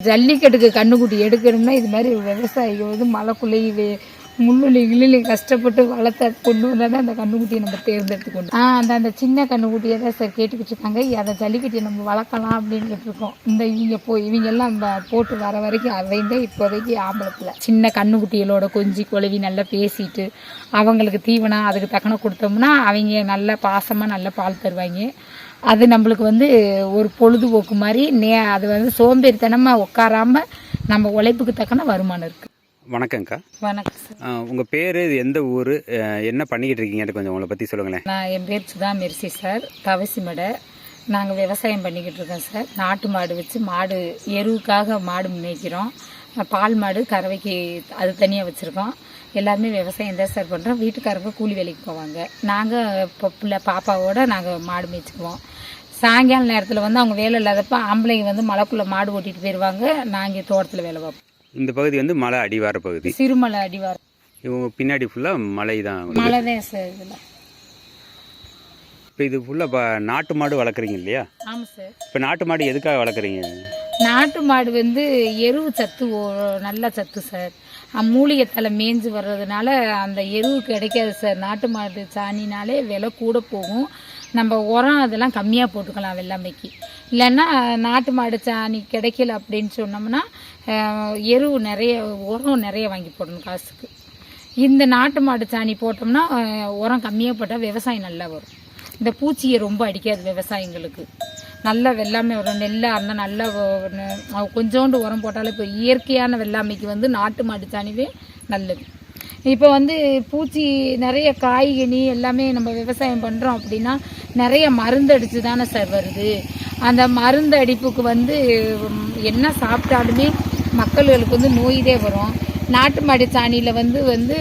ஜல்லிக்கட்டுக்கு கண்ணுக்குட்டி எடுக்கணும்னா இது மாதிரி விவசாயிகள் வந்து மலைக்குள்ளேயே முள்ளுலி கிள்ளுலி கஷ்டப்பட்டு வளர்த்த கொண்டு தான் அந்த கண்ணுக்குட்டியை நம்ம தேர்ந்தெடுத்து கொண்டு ஆ அந்த அந்த சின்ன கண்ணுக்குட்டியை தான் சார் கேட்டுக்கிட்டு இருக்காங்க அதை ஜல்லிக்கட்டியை நம்ம வளர்க்கலாம் அப்படின்னு இருக்கோம் இந்த இவங்க போய் இவங்க எல்லாம் போட்டு வர வரைக்கும் அவங்க இப்போதைக்கு ஆம்பளத்தில் சின்ன கண்ணுக்குட்டிகளோட கொஞ்சி குழவி நல்லா பேசிட்டு அவங்களுக்கு தீவனம் அதுக்கு தக்கன கொடுத்தோம்னா அவங்க நல்ல பாசமாக நல்ல பால் தருவாங்க. அது நம்மளுக்கு வந்து ஒரு பொழுதுபோக்கு மாதிரி நே அது வந்து சோம்பேறித்தனமாக உட்காராம நம்ம உழைப்புக்கு தக்கன வருமானம் இருக்குது வணக்கங்க்கா வணக்கம் சார். உங்கள் பேர் இது எந்த ஊர் என்ன பண்ணிக்கிட்டு இருக்கீங்கன்னு கொஞ்சம் உங்களை பற்றி சொல்லுங்களேன். நான் என் பேர் சுதா மெர்சி சார். தவசிமடை நாங்கள் விவசாயம் பண்ணிக்கிட்டு இருக்கோம் சார். நாட்டு மாடு வச்சு மாடு எருவுக்காக மாடு மேய்க்கிறோம். பால் மாடு கறவைக்கு அது தனியாக வச்சுருக்கோம். எல்லாருமே விவசாயம் தான் சார் பண்ணுறோம் வீட்டுக்காரங்க கூலி வேலைக்கு போவாங்க. நாங்கள் இப்போ பிள்ளை பாப்பாவோட நாங்கள் மாடு மேய்ச்சிக்குவோம். சாயங்கால நேரத்தில் வந்து அவங்க வேலை இல்லாதப்ப ஆம்பளைங்க வந்து மலைக்குள்ளே மாடு ஓட்டிகிட்டு போயிடுவாங்க நாங்கள் தோட்டத்தில் வேலை பார்ப்போம். இந்த பகுதி வந்து மலை அடிவார பகுதி. சிறுமலை அடிவாரம் இவங்க பின்னாடி ஃபுல்லாக மலை தான் மலை தான் சார் இதில். இப்போ இது ஃபுல்லாக இப்போ நாட்டு மாடு வளர்க்குறீங்க இல்லையா? ஆமாம் சார் இப்போ நாட்டு மாடு எதுக்காக வளர்க்குறீங்க? நாட்டு மாடு வந்து எருவு சத்து நல்ல சத்து சார் அஹ் மூலிகை தலை மேய்ஞ்சு வர்றதுனால அந்த எருவு கிடைக்காது சார் நாட்டு மாடு சாணினாலே விலை கூட போகும். நம்ம உரம் அதெல்லாம் கம்மியாக போட்டுக்கலாம் வெள்ளாமைக்கு. இல்லைன்னா நாட்டு மாடு சாணி கிடைக்கல அப்படின்னு சொன்னோம்னா எரு எருவு நிறைய உரம் நிறைய வாங்கி போடணும் காசுக்கு. இந்த நாட்டு மாடு சாணி போட்டோம்னா உரம் கம்மியாக போட்டால் விவசாயம் நல்லா வரும். இந்த பூச்சியை ரொம்ப அடிக்காது விவசாயிங்களுக்கு. நல்லா வெள்ளாமை வரும். நெல்லாக இருந்தால் நல்லா கொஞ்சோண்டு உரம் போட்டாலே இப்போ இயற்கையான வெள்ளாமைக்கு வந்து நாட்டு மாடு சாணிவே நல்லது. இப்போ வந்து பூச்சி நிறைய காய்கனி எல்லாமே நம்ம விவசாயம் பண்ணுறோம் அப்படின்னா நிறைய மருந்தடிச்சு தானே சார் வருது. அந்த மருந்து அடிப்புக்கு வந்து என்ன சாப்பிட்டாலுமே மக்கள்களுக்கு வந்து நோய்தே வரும். நாட்டு மாடி சாணியில் வந்து வந்து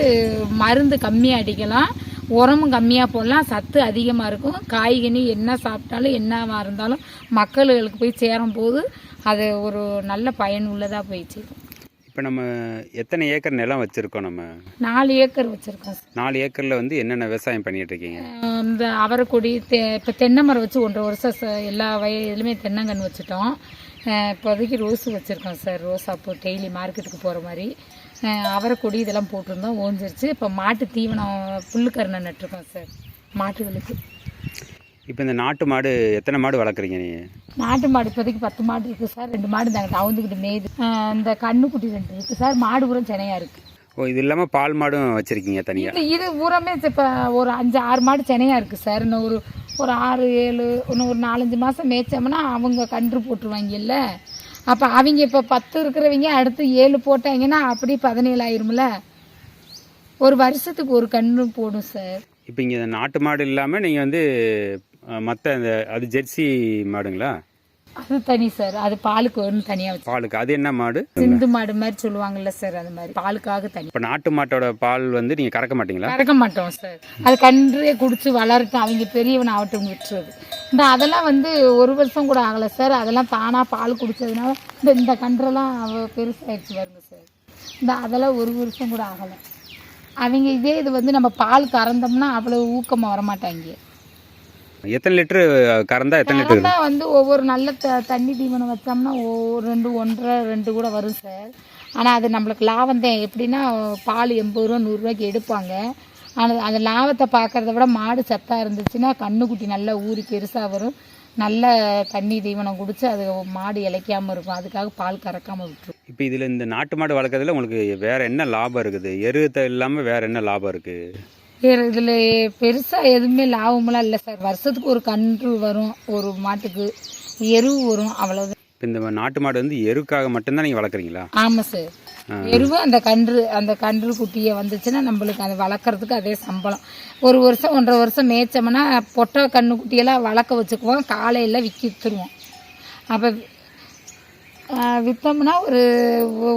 மருந்து கம்மியாக அடிக்கலாம். உரமும் கம்மியாக போடலாம். சத்து அதிகமாக இருக்கும். காய்கனி என்ன சாப்பிட்டாலும் என்னவாக இருந்தாலும் மக்கள்களுக்கு போய் சேரும் போது அது ஒரு நல்ல பயனுள்ளதாக போய் சேரும் இப்போ நம்ம எத்தனை ஏக்கர் நிலம் வச்சுருக்கோம் நம்ம? நாலு ஏக்கர் வச்சுருக்கோம் நாலு ஏக்கரில் வந்து என்னென்ன விவசாயம் பண்ணிகிட்டு இருக்கீங்க? இந்த அவரைக்கொடி தெ இப்போ தென்னை மரம் வச்சு ஒன்றரை வருஷம் எல்லா வய இதுலையுமே தென்னங்கன்று வச்சுட்டோம். இப்போதைக்கு ரோஸு வச்சுருக்கோம் சார் ரோஸ் அப்போ டெய்லி மார்க்கெட்டுக்கு போகிற மாதிரி. அவரைக்கொடி இதெல்லாம் போட்டிருந்தோம் ஓஞ்சிருச்சு. இப்போ மாட்டு தீவனம் புல்லுக்கருணை நட்டிருக்கோம் சார் மாட்டுகளுக்கு இப்போ இந்த நாட்டு மாடு எத்தனை மாடு வளர்க்குறீங்க நீங்கள் நாட்டு மாடு இப்போதைக்கு பத்து மாடு இருக்குது சார். ரெண்டு மாடு நாங்கள் தவுந்துக்கிட்டு மேயுது. இந்த கண்ணுக்குட்டி ரெண்டு இருக்குது சார். மாடு பூரம் செனையாக இருக்குது ஓ இது இல்லாமல் பால் மாடும் வச்சுருக்கீங்க தனியாக இது இது பூராமே இப்போ ஒரு அஞ்சு ஆறு மாடு செனையாக இருக்குது சார். இன்னும் ஒரு ஒரு ஆறு ஏழு இன்னும் ஒரு நாலஞ்சு மாதம் மேய்ச்சோம்னா அவங்க கன்று போட்டுருவாங்கல்ல. அப்போ அவங்க இப்போ பத்து இருக்கிறவங்க அடுத்து ஏழு போட்டாங்கன்னா அப்படி பதினேழு ஆயிரும்ல ஒரு வருஷத்துக்கு ஒரு கன்று போடும் சார். இப்போ இங்கே நாட்டு மாடு இல்லாமல் நீங்கள் வந்து மற்ற இந்த அது ஜெர்சி மாடுங்களா? அது தனி சார். அது பாலுக்கு ஒன்று தனியாக வச்சு. பாலுக்கு. அது என்ன மாடு? சிந்து மாடு மாதிரி சொல்லுவாங்கல்ல சார் அது மாதிரி. பாலுக்காக தனி. இப்போ நாட்டு மாட்டோட பால் வந்து நீங்கள் கறக்க மாட்டீங்களா? கறக்க மாட்டோம் சார். அது கன்றே குடிச்சு வளரட்டும். அவங்க பெரியவன் ஆகட்டும் விட்டுறது. இந்த அதெல்லாம் வந்து ஒரு வருஷம் கூட ஆகலை சார். அதெல்லாம் தானாக பால் குடிச்சதுனால இந்த இந்த கன்றெல்லாம் பெருசாகிடுச்சு வருங்க சார். இந்த அதெல்லாம் ஒரு வருஷம் கூட ஆகலை. அவங்க இதே இது வந்து நம்ம பால் கறந்தோம்னா அவ்வளோ ஊக்கமாக வரமாட்டாங்க. எத்தனை லிட்டரு கறந்தா எத்தனை லிட்டர் கறந்தா வந்து ஒவ்வொரு நல்ல த தண்ணி தீவனம் வச்சோம்னா ஒவ்வொரு ரெண்டு ஒன்றரை ரெண்டு கூட வரும் சார். ஆனால் அது நம்மளுக்கு லாபம் தான். எப்படின்னா பால் எண்பது ரூபா நூறுரூவாய்க்கு எடுப்பாங்க. ஆனால் அந்த லாபத்தை பார்க்கறத விட மாடு சத்தாக இருந்துச்சுன்னா கண்ணுக்குட்டி நல்லா ஊறி பெருசாக வரும். நல்ல தண்ணி தீவனம் குடிச்சு அது மாடு இளைக்காமல் இருக்கும். அதுக்காக பால் கறக்காமல் விட்டுரும். இப்போ இதில் இந்த நாட்டு மாடு வளர்க்குறதுல உங்களுக்கு வேற என்ன லாபம் இருக்குது? எருத்தை இல்லாமல் வேற என்ன லாபம் இருக்குது வேறு இதில் பெருசாக எதுவுமே லாபமெல்லாம் இல்லை சார். வருஷத்துக்கு ஒரு கன்று வரும் ஒரு மாட்டுக்கு எருவு வரும் அவ்வளோதான் இப்போ இந்த நாட்டு மாடு வந்து எருக்காக மட்டும்தான் நீங்கள் வளர்க்குறீங்களா? ஆமாம் சார். எருவு அந்த கன்று அந்த கன்று குட்டியை வந்துச்சுன்னா நம்மளுக்கு அதை வளர்க்குறதுக்கு அதே சம்பளம். ஒரு வருஷம் ஒன்றரை வருஷம் மேய்ச்சோம்னா பொட்டை கன்று குட்டியெல்லாம் வளர்க்க வச்சுக்குவோம் காலையில் விற்கி விற்றுருவோம் அப்போ விற்றோம்னா ஒரு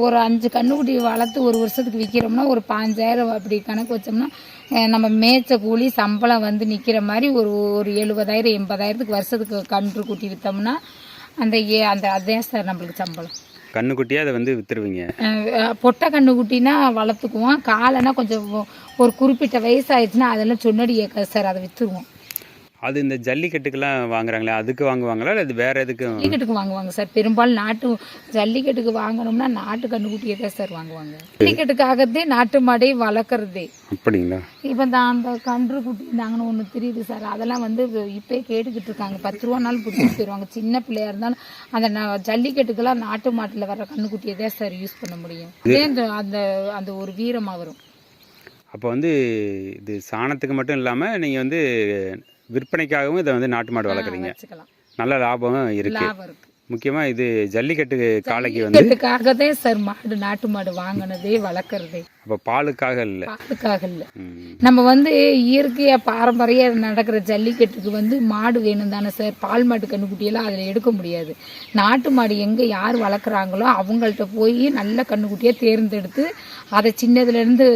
ஒரு அஞ்சு கன்றுக்குட்டி வளர்த்து ஒரு வருஷத்துக்கு விற்கிறோம்னா ஒரு பாஞ்சாயிரம் அப்படி கணக்கு வச்சோம்னா நம்ம மேய்ச்ச கூலி சம்பளம் வந்து நிற்கிற மாதிரி ஒரு ஒரு எழுபதாயிரம் எண்பதாயிரத்துக்கு வருஷத்துக்கு கன்று குட்டி விற்றோம்னா அந்த ஏ அந்த அதே சார் நம்மளுக்கு சம்பளம். கண்ணுக்குட்டியாக அதை வந்து விற்றுருவீங்க பொட்டை கண்ணுக்குட்டினா வளர்த்துக்குவோம். காலைனா கொஞ்சம் ஒரு குறிப்பிட்ட வயசு ஆயிடுச்சுன்னா அதெல்லாம் சொன்னடி சார் அதை விற்றுருவோம் அது இந்த ஜல்லிக்கட்டுக்கெல்லாம் வாங்குறாங்களே அதுக்கு வாங்குவாங்களா? இல்லை இது வேற எதுக்கும்? ஜல்லிக்கட்டுக்கு வாங்குவாங்க சார். பெரும்பாலும் நாட்டு ஜல்லிக்கட்டுக்கு வாங்கணும்னா நாட்டு கண்ணுக்குட்டியே தான் சார் வாங்குவாங்க. ஜல்லிக்கட்டுக்காகத்தே நாட்டு மாடை வளர்க்குறதே. அப்படிங்களா? இப்போ இந்த அந்த கன்று குட்டி இருந்தாங்கன்னு ஒன்று தெரியுது சார். அதெல்லாம் வந்து இப்போயே கேட்டுக்கிட்டு இருக்காங்க. பத்து ரூபானாலும் பிடிச்சிட்டு போயிடுவாங்க. சின்ன பிள்ளையா இருந்தாலும் அந்த ஜல்லிக்கட்டுக்கெல்லாம் நாட்டு மாட்டில் வர கண்ணுக்குட்டியை தான் சார் யூஸ் பண்ண முடியும். இதே அந்த அந்த அந்த ஒரு வீரமாக வரும் அப்போ வந்து இது சாணத்துக்கு மட்டும் இல்லாமல் நீங்கள் வந்து விற்பனைக்காகவும் இதை வந்து நாட்டு மாடு வளர்க்குறீங்க. நல்ல லாபம் இருக்கு. லாபம் இருக்கு. முக்கியமாக இது ஜல்லிக்கட்டு காளைக்கு வந்து தான் சார் மாடு நாட்டு மாடு வாங்கினதே வளர்க்குறதே. அப்போ பாலுக்காக இல்லை? பாலுக்காக இல்லை. நம்ம வந்து இயற்கையா பாரம்பரிய நடக்கிற ஜல்லிக்கட்டுக்கு வந்து மாடு வேணும் தானே சார்? பால் மாட்டு கண்ணுக்குட்டியெல்லாம் அதில் எடுக்க முடியாது. நாட்டு மாடு எங்கே யார் வளர்க்குறாங்களோ அவங்கள்ட்ட போய் நல்ல கண்ணுக்குட்டியாக தேர்ந்தெடுத்து அதை சின்னதுலேருந்து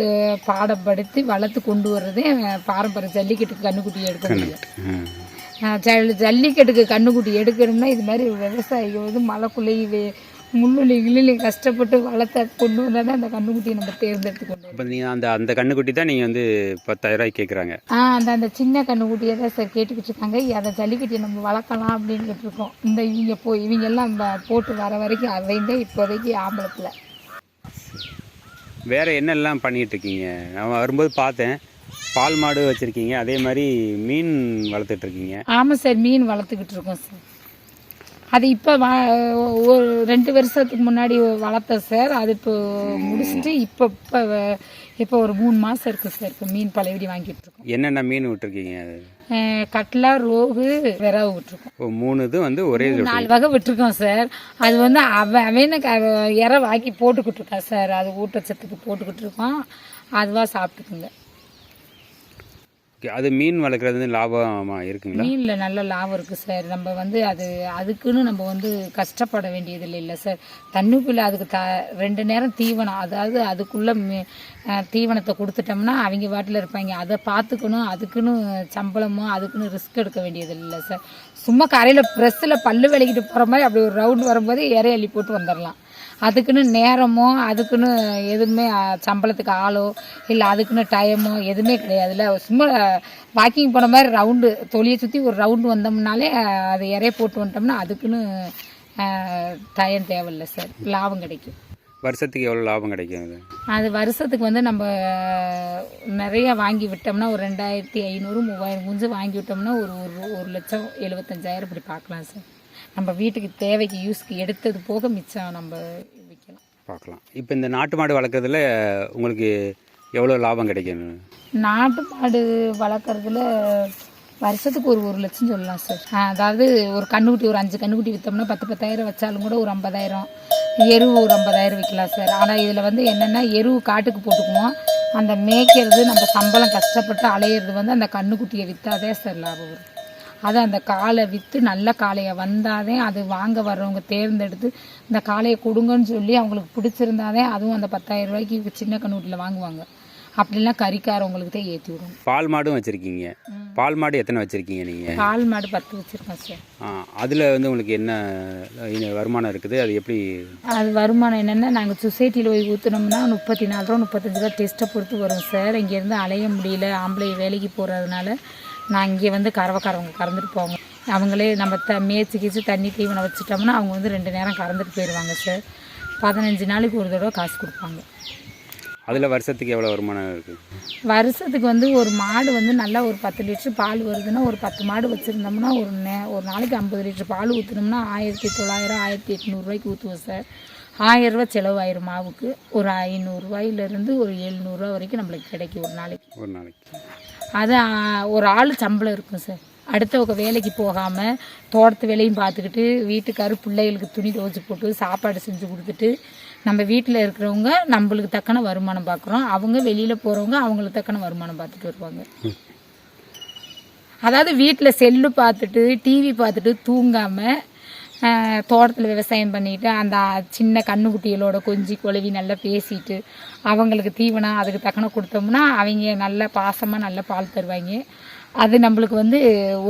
பாடப்படுத்தி வளர்த்து கொண்டு வர்றதே பாரம்பரிய ஜல்லிக்கட்டுக்கு கண்ணுக்குட்டியை எடுக்க முடியும். ஜல்லிக்கட்டுக்கு கண்ணுக்குட்டி எடுக்கணும்னா இது மாதிரி விவசாயிகள் வந்து மலைக்குள்ளேயே முள்ளுலி கிள்ளுலி கஷ்டப்பட்டு வளர்த்த கொண்டு வந்தால் தான் அந்த கண்ணுக்குட்டியை நம்ம தேர்ந்தெடுத்து கொண்டு அப்போ நீங்கள் அந்த அந்த கண்ணுக்குட்டி தான் நீங்கள் வந்து பத்தாயிரம் ரூபாய்க்கு கேட்குறாங்க ஆ அந்த அந்த சின்ன கண்ணுக்குட்டியை தான் சார் கேட்டுக்கிட்டு இருக்காங்க அதை ஜல்லிக்கட்டியை நம்ம வளர்க்கலாம் அப்படின்ட்டு இருக்கோம். இந்த இவங்க போய் இவங்க எல்லாம் போட்டு வர வரைக்கும் அவைந்தே இப்போதைக்கு ஆம்பளத்தில் வேற என்னெல்லாம் பண்ணிட்டு இருக்கீங்க? நான் வரும்போது பார்த்தேன். பால் மாடு வச்சுருக்கீங்க அதே மாதிரி மீன் வளர்த்துட்டு இருக்கீங்க ஆமாம் சார் மீன் வளர்த்துக்கிட்டு இருக்கோம் சார். அது இப்போ ஒரு ரெண்டு வருஷத்துக்கு முன்னாடி வளர்த்தேன் சார். அது இப்போ முடிச்சுட்டு இப்போ இப்போ இப்போ ஒரு மூணு மாதம் இருக்குது சார் இப்போ மீன் பழையபடி வாங்கிட்டு இருக்கோம் என்னென்ன மீன் விட்டுருக்கீங்க அது? கட்லா ரோகு விரவு விட்டுருக்கோம் மூணு இது வந்து ஒரே நாலு வகை விட்டுருக்கோம் சார். அது வந்து அவன் அவனுக்கு அவ- இற வாங்கி போட்டுக்கிட்டு இருக்கான் சார். அது ஊட்டச்சத்துக்கு போட்டுக்கிட்டு இருக்கோம் அதுவாக சாப்பிட்டுக்குங்க. ஓகே அது மீன் வளர்க்குறது வந்து லாபமாக இருக்குங்களா? மீனில் நல்ல லாபம் இருக்குது சார் நம்ம வந்து அது அதுக்குன்னு நம்ம வந்து கஷ்டப்பட வேண்டியது இல்லை சார் தண்ணிக்குள்ளே அதுக்கு த ரெண்டு நேரம் தீவனம் அதாவது அதுக்குள்ளே தீவனத்தை கொடுத்துட்டோம்னா அவங்க வாட்டில் இருப்பாங்க. அதை பார்த்துக்கணும் அதுக்குன்னு சம்பளமோ அதுக்குன்னு ரிஸ்க் எடுக்க வேண்டியது இல்லை சார் சும்மா கரையில் ப்ரெஸ்ஸில் பல்லு விளக்கிட்டு போகிற மாதிரி அப்படி ஒரு ரவுண்ட் வரும்போது இறை அள்ளி போட்டு வந்துடலாம் அதுக்குன்னு நேரமோ அதுக்குன்னு எதுவுமே சம்பளத்துக்கு ஆளோ இல்லை அதுக்குன்னு டைமோ எதுவுமே கிடையாதுல்ல. சும்மா வாக்கிங் போன மாதிரி ரவுண்டு தொழியை சுற்றி ஒரு ரவுண்டு வந்தோம்னாலே அது இறைய போட்டு வந்துட்டோம்னா அதுக்குன்னு டயம் தேவையில்லை சார் லாபம் கிடைக்கும். வருஷத்துக்கு எவ்வளோ லாபம் கிடைக்கும் அது? அது வருஷத்துக்கு வந்து நம்ம நிறைய வாங்கி விட்டோம்னா ஒரு ரெண்டாயிரத்தி ஐநூறு மூவாயிரம் குஞ்சு வாங்கி விட்டோம்னா ஒரு ஒரு ஒரு லட்சம் எழுபத்தஞ்சாயிரம் இப்படி பார்க்கலாம் சார் நம்ம வீட்டுக்கு தேவைக்கு யூஸ்க்கு எடுத்தது போக மிச்சம் நம்ம விற்கலாம். பார்க்கலாம். இப்போ இந்த நாட்டு மாடு வளர்க்குறதுல உங்களுக்கு எவ்வளோ லாபம் கிடைக்கும்? நாட்டு மாடு வளர்க்குறதுல வருஷத்துக்கு ஒரு ஒரு லட்சம் சொல்லலாம் சார். அதாவது ஒரு கண்ணுக்குட்டி ஒரு அஞ்சு கண்ணுக்குட்டி விற்றோம்னா பத்து பத்தாயிரம் வச்சாலும் கூட ஒரு ஐம்பதாயிரம் எருவு ஒரு ஐம்பதாயிரம் விற்கலாம் சார். ஆனால் இதில் வந்து என்னென்னா எருவு காட்டுக்கு போட்டுக்குவோம். அந்த மேய்க்கிறது நம்ம சம்பளம் கஷ்டப்பட்டு அலையிறது வந்து அந்த கண்ணுக்குட்டியை விற்றாதே சார் லாபம் வரும். அது அந்த காளை விற்று நல்ல காளையை வந்தாதே அது வாங்க வர்றவங்க தேர்ந்தெடுத்து இந்த காளையை கொடுங்கன்னு சொல்லி அவங்களுக்கு பிடிச்சிருந்தாதே அதுவும் அந்த பத்தாயிரம் ரூபாய்க்கு சின்ன கண்ணுக்குட்டியில் வாங்குவாங்க. அப்படிலாம் கறிக்காரவங்களுக்கு தான் ஏற்றி விடுவோம் பால் மாடும் வச்சுருக்கீங்க. பால் மாடு எத்தனை வச்சுருக்கீங்க நீங்கள் பால் மாடு பத்து வச்சுருக்கோம் சார். அதில் வந்து உங்களுக்கு என்ன வருமானம் இருக்குது? அது எப்படி? அது வருமானம் என்னென்னா நாங்கள் சொசைட்டியில் போய் ஊற்றுனோம்னா முப்பத்தி நாலு ரூபா முப்பத்தஞ்சு ரூபா டெஸ்ட்டை பொறுத்து வரும் சார். இங்கேருந்து அலைய முடியல ஆம்பளை வேலைக்கு போகிறதுனால நான் இங்கே வந்து கறவைக்காரவங்க கறந்துட்டு போவாங்க அவங்களே நம்ம த மேய்ச்சி கீச்சு தண்ணி தீவனம் வச்சுட்டோம்னா அவங்க வந்து ரெண்டு நேரம் கறந்துட்டு போயிடுவாங்க சார். பதினஞ்சு நாளைக்கு ஒரு தடவை காசு கொடுப்பாங்க. அதில் வருஷத்துக்கு எவ்வளோ வருமானம் இருக்குது வருஷத்துக்கு வந்து ஒரு மாடு வந்து நல்லா ஒரு பத்து லிட்டர் பால் வருதுன்னா ஒரு பத்து மாடு வச்சுருந்தோம்னா ஒரு நே ஒரு நாளைக்கு ஐம்பது லிட்டர் பால் ஊற்றுனோம்னா ஆயிரத்தி தொள்ளாயிரம் ஆயிரத்தி எட்நூறுரூவாய்க்கு ஊற்றுவோம் சார். ஆயிரரூவா செலவாயிரும் மாவுக்கு. ஒரு ஐநூறுரூவாயிலேருந்து ஒரு எழுநூறுவா வரைக்கும் நம்மளுக்கு கிடைக்கும் ஒரு நாளைக்கு. ஒரு நாளைக்கு. அது ஒரு ஆள் சம்பளம் இருக்கும் சார். அடுத்தவங்க வேலைக்கு போகாமல் தோட்டத்து வேலையும் பார்த்துக்கிட்டு வீட்டுக்காரு பிள்ளைகளுக்கு துணி துவச்சி போட்டு சாப்பாடு செஞ்சு கொடுத்துட்டு நம்ம வீட்டில் இருக்கிறவங்க நம்மளுக்கு தக்கன வருமானம் பார்க்குறோம் அவங்க வெளியில் போகிறவங்க அவங்களுக்கு தக்கன வருமானம் பார்த்துட்டு வருவாங்க. அதாவது வீட்டில் செல்லு பார்த்துட்டு டிவி பார்த்துட்டு தூங்காமல் தோட்டத்தில் விவசாயம் பண்ணிட்டு அந்த சின்ன கண்ணுக்குட்டிகளோட கொஞ்சி குழவி நல்லா பேசிட்டு அவங்களுக்கு தீவனம் அதுக்கு தக்கன கொடுத்தோம்னா அவங்க நல்ல பாசமாக நல்ல பால் தருவாங்க. அது நம்மளுக்கு வந்து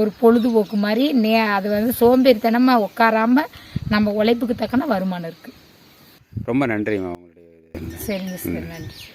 ஒரு பொழுதுபோக்கு மாதிரி நே அது வந்து சோம்பேறித்தனமாக உட்காராமல் நம்ம உழைப்புக்கு தக்கன வருமானம் இருக்குது ரொம்ப நன்றிம்மா உங்களுடைய. சரிங்க சார் நன்றி.